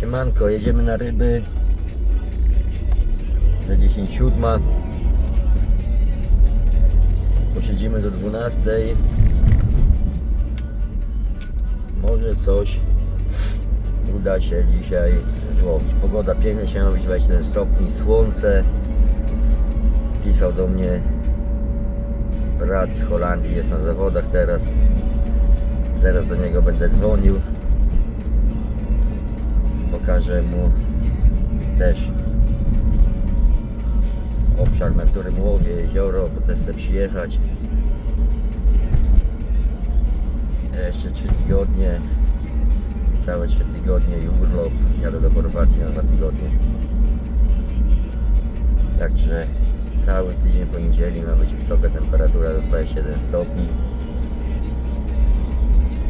Siemanko, jedziemy na ryby. Za 10 siódma. Posiedzimy do 12. Może coś uda się dzisiaj złowić. Pogoda piękna, się robić 27 stopni, słońce. Pisał do mnie brat z Holandii, jest na zawodach teraz. Zaraz do niego będę dzwonił. Pokażę mu też obszar, na którym łowię, jezioro, bo też chcę przyjechać. Jeszcze 3 tygodnie, całe 3 tygodnie i urlop. Jadę do Chorwacji na 2 tygodnie. Także cały tydzień poniedzieli ma być wysoka temperatura do 27 stopni.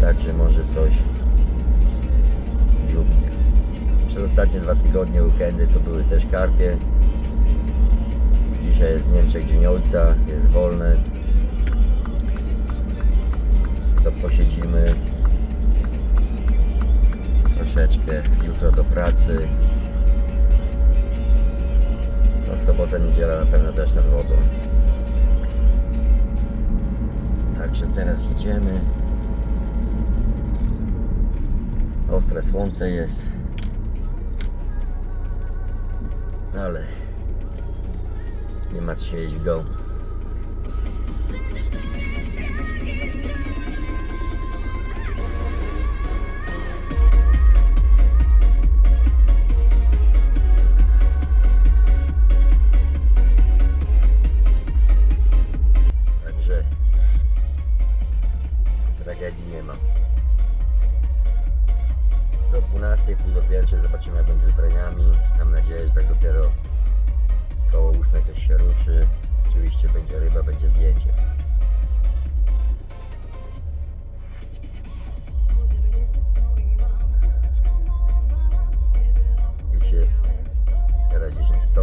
Także może coś Przez ostatnie dwa tygodnie weekendy to były też karpie. Dzisiaj jest w Niemczech Dzień Ojca, jest wolne. To posiedzimy troszeczkę jutro do pracy. No sobota, niedziela na pewno też nad wodą. Także teraz jedziemy. Ostre słońce jest. Ale nie ma co siedzieć w domu.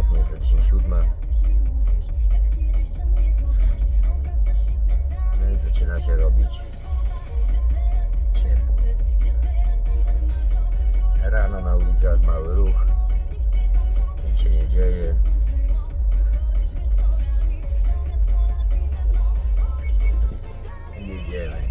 Teraz 10 stopni, jest za 10 siódma. No i zaczyna się robić ciepło. Rano na ulicach mały ruch. Nic się nie dzieje. Jedziemy.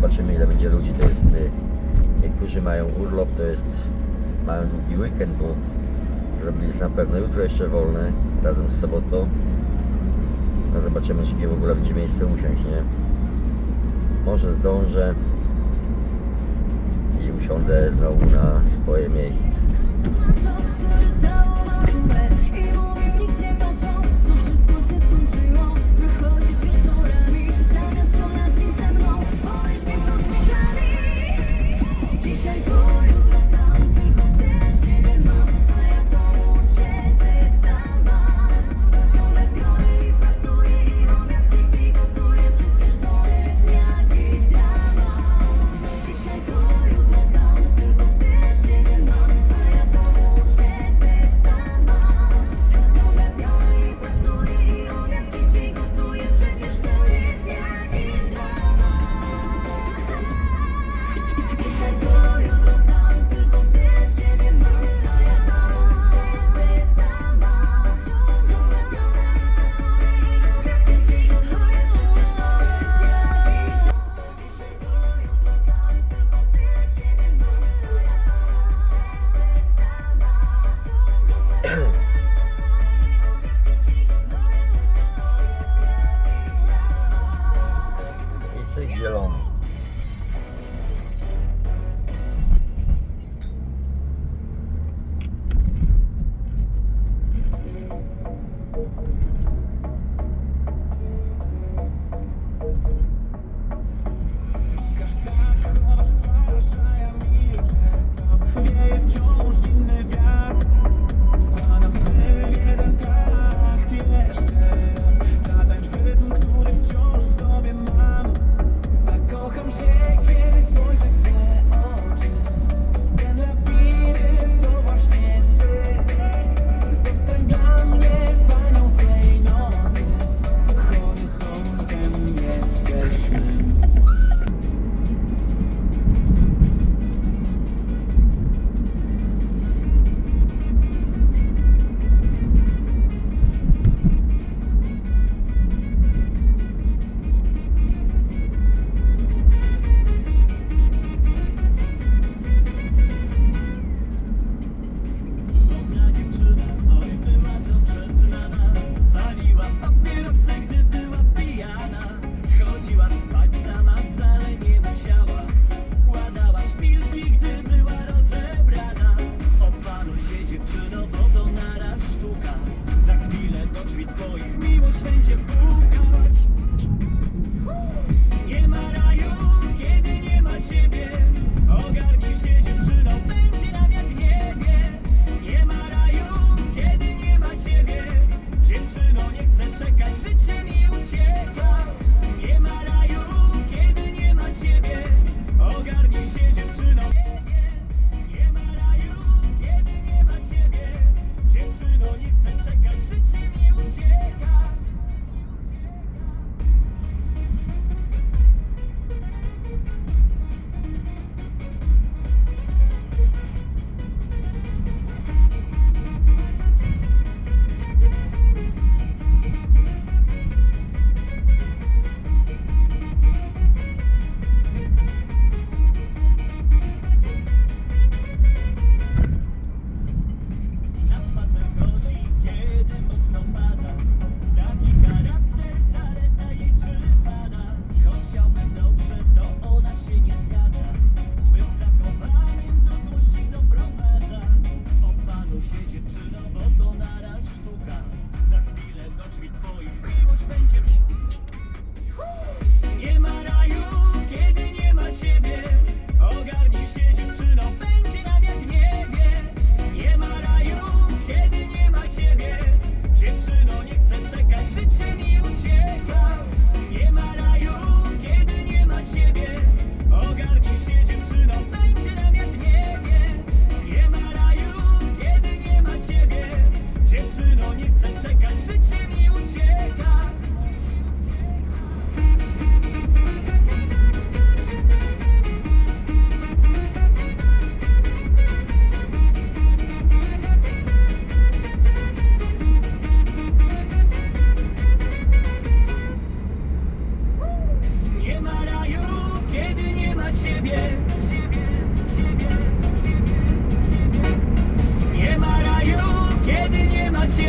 Zobaczymy ile będzie ludzi. To jest, y, niektórzy mają urlop, to jest, mają długi weekend, bo zrobili na pewno jutro jeszcze wolne, razem z sobotą. No zobaczymy, czy w ogóle będzie miejsce usiąść, nie? Może zdążę i usiądę znowu na swoje miejsce.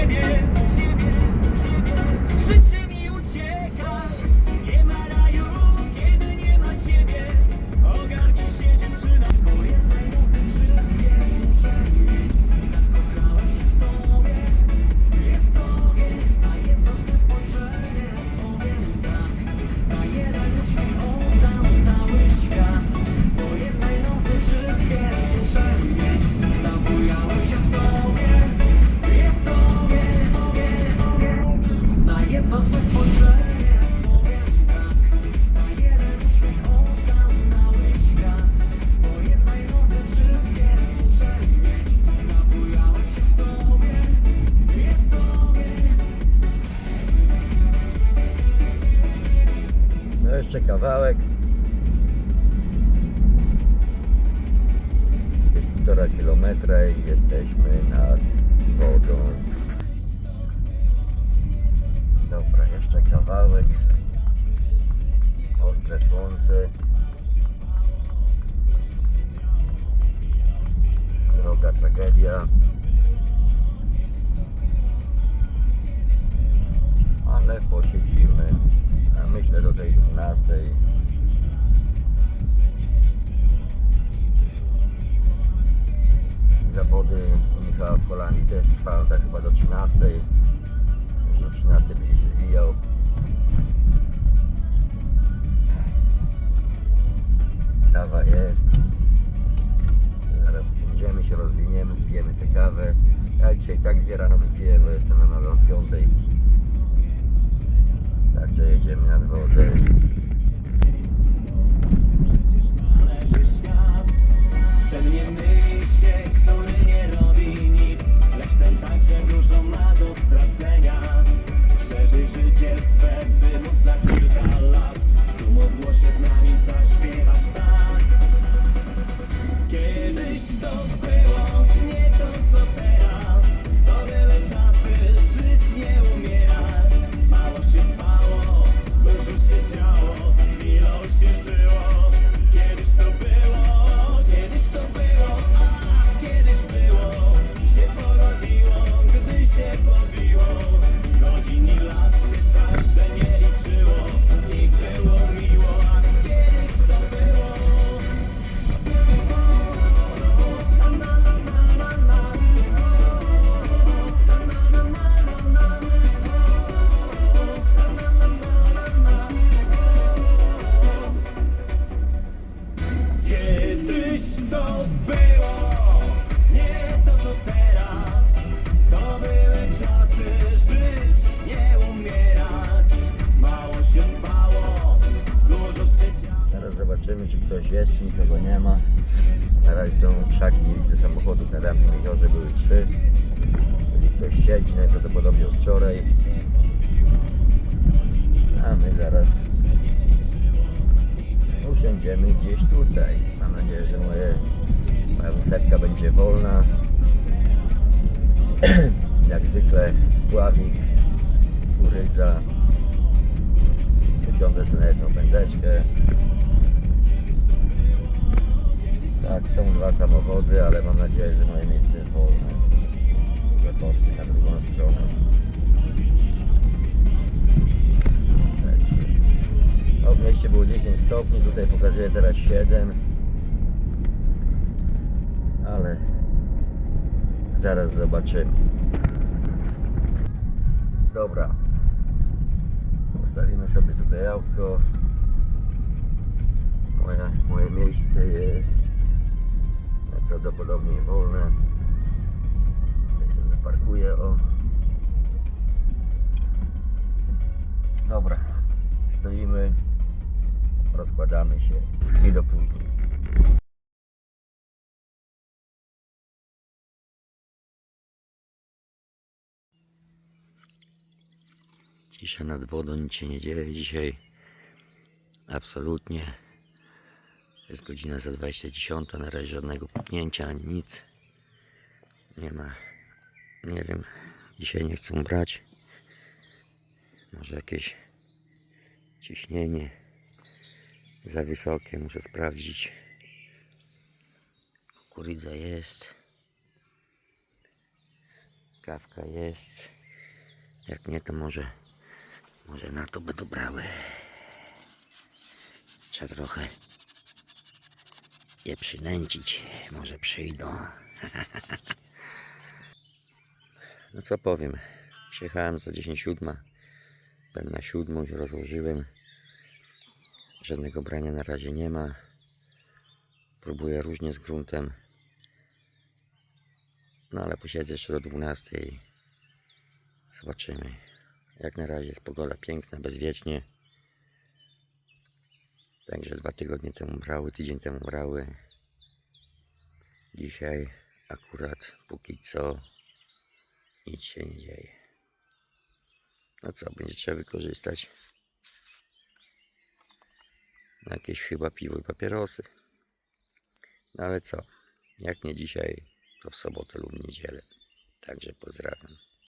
Yeah. 1,5 km i jesteśmy nad wodą. Dobra, jeszcze kawałek. Ostre słońce. Droga tragedia. Ale posiedzimy. A myślę do tej 12. bitwa w Holandii też trwała tak chyba do 13. Może do 13 będzie się zwijał. Kawa jest. Zaraz usiądziemy się, rozwiniemy, pijemy sobie kawę. Ja dzisiaj tak gdzie rano wypiję, bo jestem na nadal 5. Także jedziemy nad wodę. Najprawdopodobniej od wczoraj. A my zaraz usiądziemy gdzieś tutaj. Mam nadzieję, że moje, moja setka będzie wolna. Jak zwykle spławik, kurydza. Usiądę sobie na jedną pędeczkę. Tak, są dwa samochody, ale mam nadzieję, że moje miejsce jest wolne. Poszli na drugą stronę. Tak. No, w mieście było 10 stopni, tutaj pokazuje teraz 7. Ale zaraz zobaczymy. Dobra. Postawimy sobie tutaj autko. Moje, moje miejsce jest najprawdopodobniej wolne. Zaparkuję o. Dobra. Stoimy, rozkładamy się i do później. Cisza nad wodą, nic się nie dzieje dzisiaj. Absolutnie. Jest godzina za 20.10, na razie żadnego puknięcia ani nic. Nie ma. Nie wiem. Dzisiaj nie chcę brać. Może jakieś ciśnienie za wysokie. Muszę sprawdzić. Kukurydza jest. Kawka jest. Jak nie, to może, może na to będą brały. Trzeba trochę je przynęcić. Może przyjdą. No co powiem. Przyjechałem za 10 siódma. Byłem na siódmą, się rozłożyłem. Żadnego brania na razie nie ma. Próbuję różnie z gruntem. No ale posiedzę jeszcze do 12. Zobaczymy. Jak na razie jest pogoda piękna, bezwiecznie. Także dwa tygodnie temu brały, tydzień temu brały. Dzisiaj akurat póki co nic się nie dzieje. No co, będzie trzeba wykorzystać na jakieś chyba piwo i papierosy. No ale co, jak nie dzisiaj, to w sobotę lub niedzielę. Także pozdrawiam.